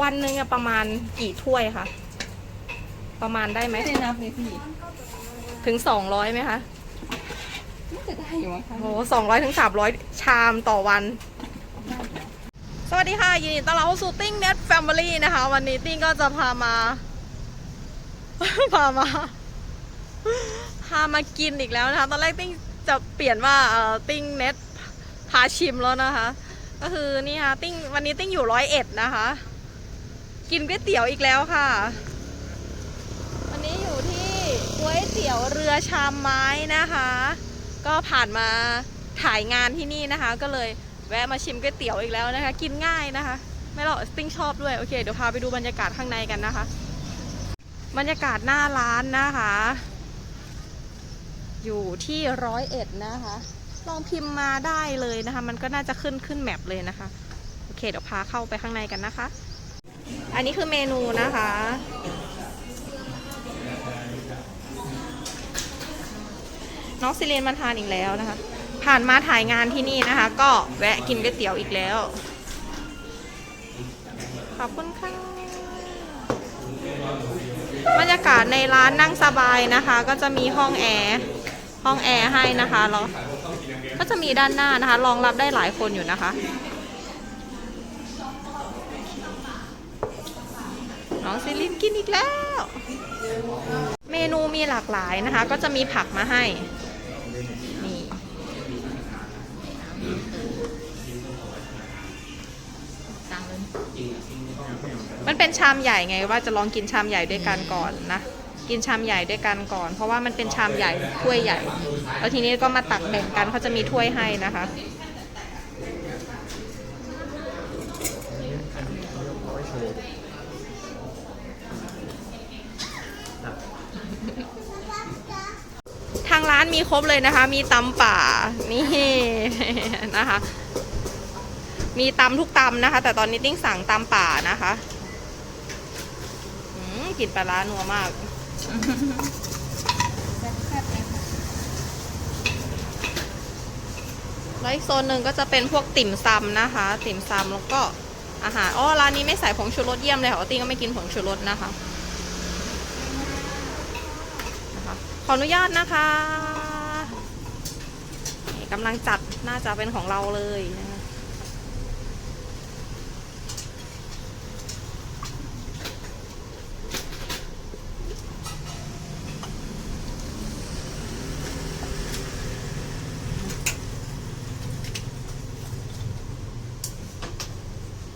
วันหนึ่งอะประมาณกี่ถ้วยคะประมาณได้ไหมไม่ได้นับเลยพี่ถึงสองร้อยไหมคะน่าจะได้อยู่มั้งคะโอ้สองร้อยถึงสามร้อยชามต่อวัน สวัสดีค่ะ ยินดีต้อนรับเข้าสู่ติ้งเน็ตแฟมิลี่นะคะ วันนี้ติ้งก็จะพามา พามา พามากินอีกแล้วนะคะ ตอนแรกติ้งจะเปลี่ยนว่าเอ่อติ้งเน็ตพาชิมแล้วนะคะ ก็คือนี่ค่ะติ้งวันนี้ติ้งอยู่ร้อยเอ็ดนะคะ กินก๋วยเตี๋ยวอีกแล้วค่ะ วันนี้อยู่ที่ก๋วยเตี๋ยวเรือชามไม้นะคะ ก็ผ่านมาถ่ายงานที่นี่นะคะ ก็เลยแวะมาชิมก๋วยเตี๋ยวอีกแล้วนะคะ กินง่ายนะคะ ไม่หรอกติ้งชอบด้วย โอเค เดี๋ยวพาไปดูบรรยากาศข้างในกันนะคะ บรรยากาศหน้าร้านนะคะ อยู่ที่ร้อยเอ็ดนะคะ ลองพิมพ์มาได้เลยนะคะ มันก็น่าจะขึ้นขึ้นแมปเลยนะคะ โอเค เดี๋ยวพาเข้าไปข้างในกันนะคะ อันนี้คือเมนูนะคะ น้องซิเลนมาทานอีกแล้วนะคะ ผ่านมาถ่ายงานที่นี่นะคะ ก็แวะกินก๋วยเตี๋ยวอีกแล้ว ขอบคุณค่ะบรรยากาศในร้านนั่งสบายนะคะ ก็จะมีห้องแอร์ห้องแอร์ให้นะคะแล้วก็จะมีด้านหน้านะคะรองรับได้หลายคนอยู่นะคะ น้องซิลินกินอีกแล้ว เมนูมีหลากหลายนะคะ ก็จะมีผักมาให้ นี่ มันเป็นชามใหญ่ไงว่าจะลองกินชามใหญ่ด้วยกันก่อนนะ กินชามใหญ่ด้วยกันก่อน เพราะว่ามันเป็นชามใหญ่ถ้วยใหญ่ แล้วทีนี้ก็มาตักแบ่งกันเขาจะมีถ้วยให้นะคะ ทางร้าน มีครบเลยนะคะ มีตำป่านี่นะคะ มีตำทุกตำนะคะ แต่ตอนนี้ติ้งสั่งตำป่านะคะอืมกลิ่นปลาร้านัวมากแล้วอีกโซนหนึ่งก็จะเป็นพวกติ่มซำนะคะ ติ่มซำแล้วก็อาหารอ๋อร้านนี้ไม่ใส่ผงชูรสเยี่ยมเลยค่ะติ้งก็ไม่กินผงชูรสนะคะขออนุญาตนะคะ กำลังจัดน่าจะเป็นของเราเลยนะคะ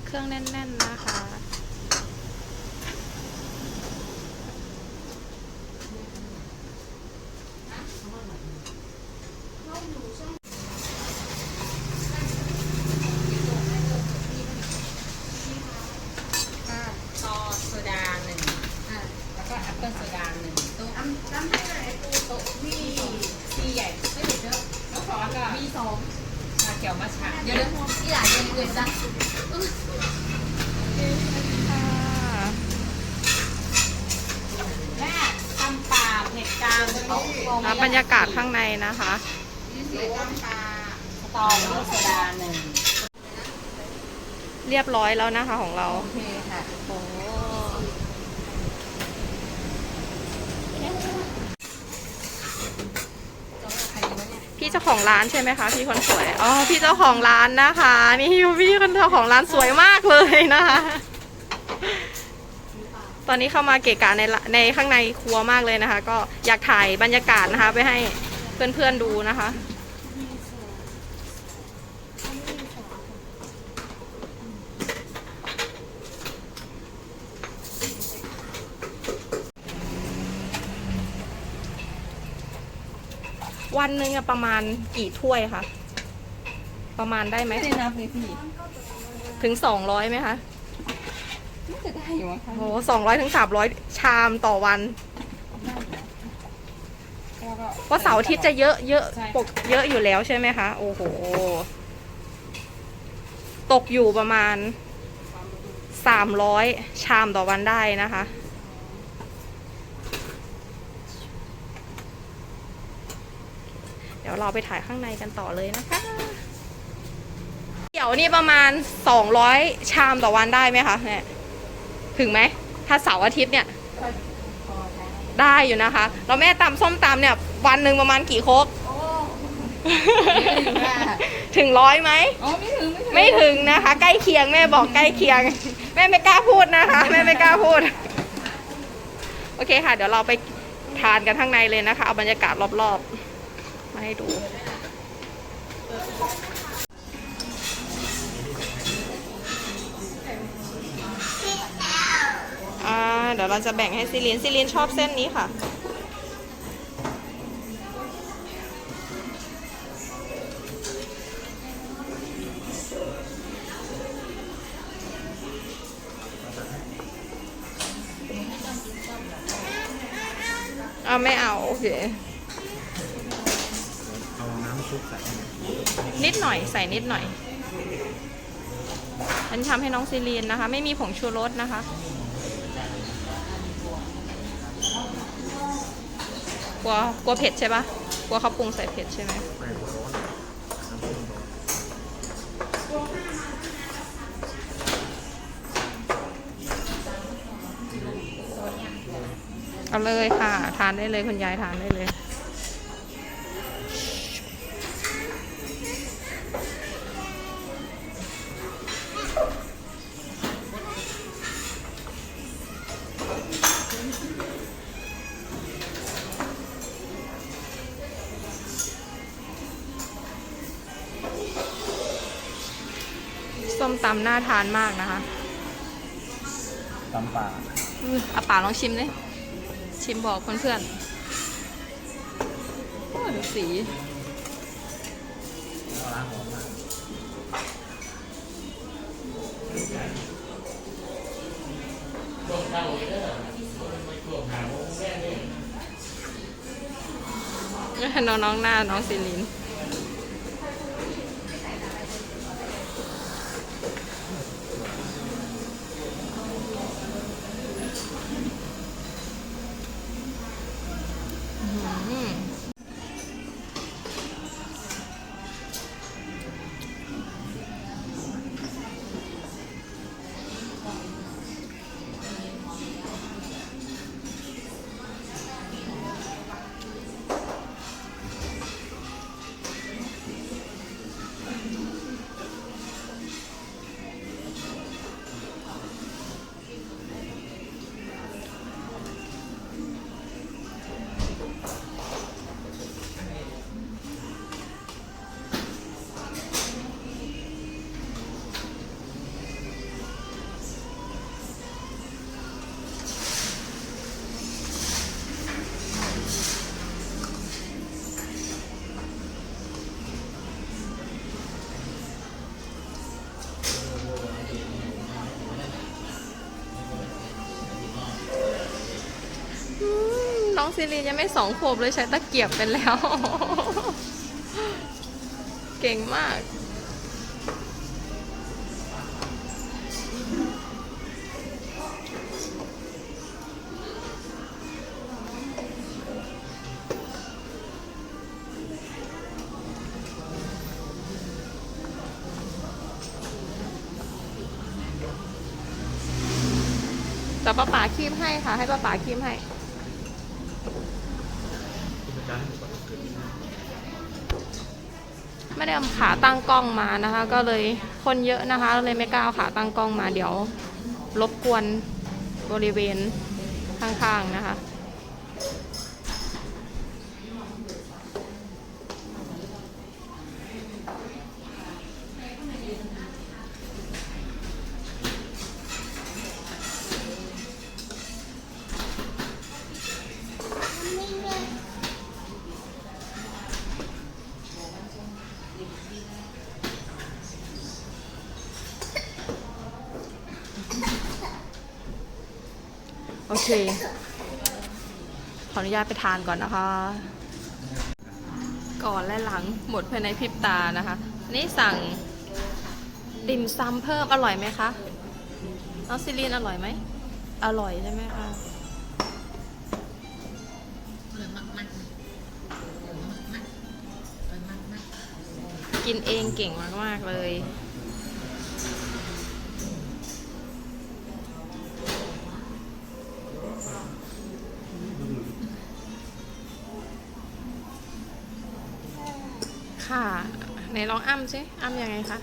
เครื่องแน่น ๆ นะคะ ต่อโซดาหนึ่งอะแล้วก็แอปเปิลโซดาหนึ่งตู้อ้ำตั้งให้ไหนตู้โต๊ะมีสี่ใหญ่ไม่เด็ดเยอะแล้วขอก็มีสองชาเขียวมาฉาเดี๋ยวเดี๋ยวที่หลานยังเกินจ้ะแม่ตำป่าเผ็ดกลาง โต๊ะอะบรรยากาศข้างในนะคะตำป่าสตอเบอร์โซดาหนึ่งเรียบร้อยแล้วนะคะของเรา โอเคค่ะโอ้พี่เจ้าของร้านใช่ไหมคะพี่คนสวย อ๋อ พี่เจ้าของร้านนะคะ นี่พี่คนเจ้าของร้านสวยมากเลยนะคะ ตอนนี้เข้ามาเกะกะในละในข้างในครัวมากเลยนะคะ ก็อยากถ่ายบรรยากาศนะคะ ไปให้เพื่อนๆดูนะคะ วันหนึ่งอะประมาณกี่ถ้วยคะประมาณได้ไหมไม่ได้นับเลยพี่ ถึงสองร้อยไหมคะ น่าจะได้อยู่มั้งคะโอ้สองร้อยถึงสามร้อยชามต่อวันเพราะเสาร์อาทิตย์จะเยอะเยอะใช่ปกเยอะอยู่แล้วใช่ไหมคะ โอ้โห ตกอยู่ประมาณสามร้อยชามต่อวันได้นะคะ เดี๋ยวเราไปถ่ายข้างในกันต่อเลยนะคะ เดี๋ยวนี่ประมาณสองร้อยชามต่อวันได้ไหมคะเนี่ย ถึงไหม ถ้าเสาร์อาทิตย์เนี่ยก็พอได้ได้อยู่นะคะ แล้วแม่ตำส้มตำเนี่ย วันหนึ่งประมาณกี่โคกโอ้ไม่ถึงค่ะถึงร้อยไหมอ๋อไม่ถึงไม่ถึงไม่ถึงนะคะ ใกล้เคียงแม่บอกใกล้เคียง แม่ไม่กล้าพูดนะคะ แม่ไม่กล้าพูด โอเคค่ะ เดี๋ยวเราไปทานกันข้างในเลยนะคะ เอาบรรยากาศรอบๆ มาให้ดู เดี๋ยวเราจะแบ่งให้ซิลินซิลินชอบเส้นนี้ค่ะ เอาไม่เอา โอเค เอาน้ำซุปใส่นิดหน่อยใส่นิดหน่อยอันนทำให้น้องซีรีนนะคะ ไม่มีผงชูรสนะคะ กลัวกลัวเผ็ดใช่ปะกลัวเขาปรุงใส่เผ็ดใช่ไหมไม่ร้อนน้ำซุร้อนเอาเลยค่ะ ทานได้เลยคุณยายทานได้เลย ส้มตำน่าทานมากนะคะตำป่าอืออาป่าลองชิมเลยชิมบอกเพื่อนๆโอ้ดูสีปลาร้าหอมมากน้องน้องๆหน้าน้องซิลิน ซิลินยังไม่สองขวบเลยใช้ตะเกียบเป็นแล้ว เก่งมากแต่ป้าป๋าคีบให้ค่ะ ให้ป้าป๋าคีบให้ คุณอาจารย์ให้ก่อนเกิด ไม่ได้เอาขาตั้งกล้องมานะคะ ก็เลยคนเยอะนะคะเลยไม่กล้าเอาขาตั้งกล้องมาเดี๋ยวรบกวนบริเวณข้างๆนะคะ อเค ขออนุญาตไปทานก่อนนะคะ ก่อนและหลังหมดภายในพริบตานะคะ นี่สั่งติ่มซำเพิ่มอร่อยไหมคะน้องซิลีนอร่อยไหม อร่อยใช่ไหมคะกินเองเก่งมาก ๆ เลย ค่ะ ไหนลองอ้ำสิอ้ำยังไงคะ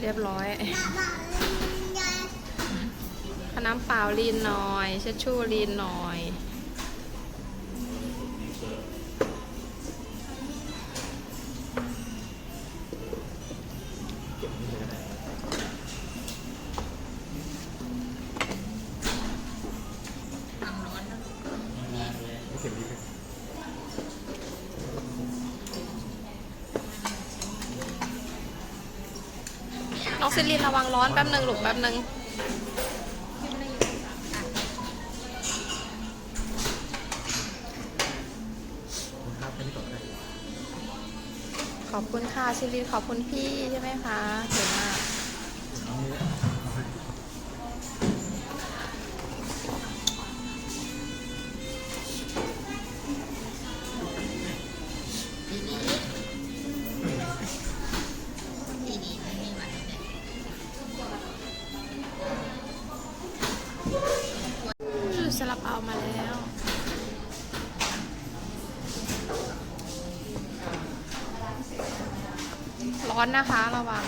เรียบร้อยขน้ำเปล่าลีนหน่อยเช็ดชู่ลีนหน่อย เก็บนี่เลยก็ได้น้ำร้อนนะไม่เก็บนี่เลยน้องซิลินระวังร้อนแป๊บหนึ่งลูกแป๊บหนึ่ง ขอบคุณค่ะชิลินขอบคุณพี่ใช่ไหมคะเก่งมาก อนนะคะระวัง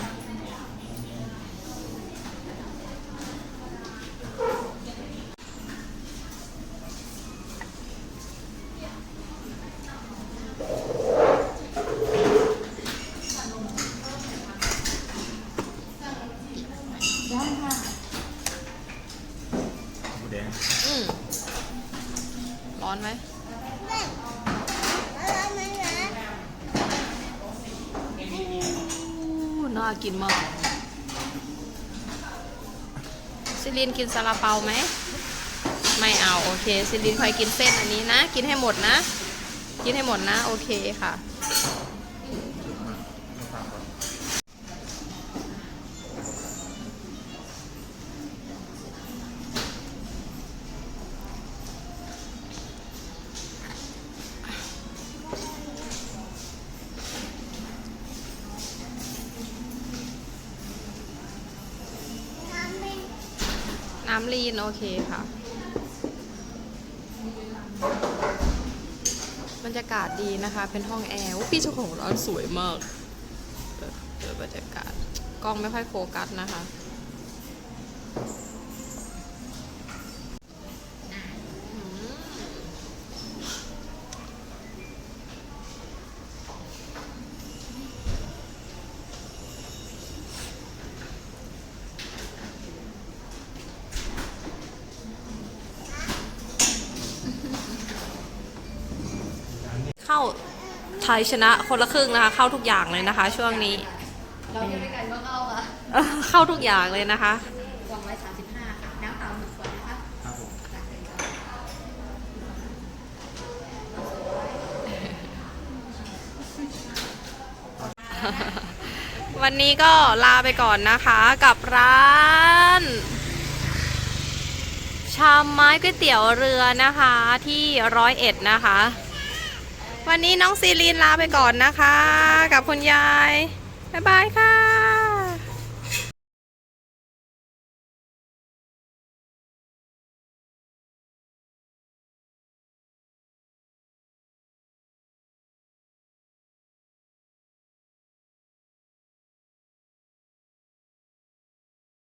หมูแดงอืมร้อนไหม น่ากินมากซิลินกินซาลาเปาไหม ไม่เอา โอเคซิลินคอยกินเส้นอันนี้นะ กินให้หมดนะ กินให้หมดนะ โอเคค่ะำลีน โอเคค่ะ บรรยากาศดีนะคะ เป็นห้องแอร์พี่เจ้าของร้านสวยมากเดี๋ยวบรรยากาศ กล้องไม่ค่อยโฟกัสนะคะ เข้าไทยชนะคนละครึ่งนะคะ เข้าทุกอย่างเลยนะคะ ช่วงนี้ เราจะไปกันว่าเอาอะเอ่อเข้าทุกอย่างเลยนะคะกล่องร้อยสามสิบห้าค่ะน้ำเปล่าหนึ่งขวดนะคะครับผมจัดเลยจ้ะวันนี้ก็ลาไปก่อนนะคะกับร้าน ชามไม้ก๋วยเตี๋ยวเรือนะคะที่ร้อยเอ็ดนะคะ วันนี้น้องซีรีนลาไปก่อนนะคะ กับคุณยาย บ๊ายบายค่ะ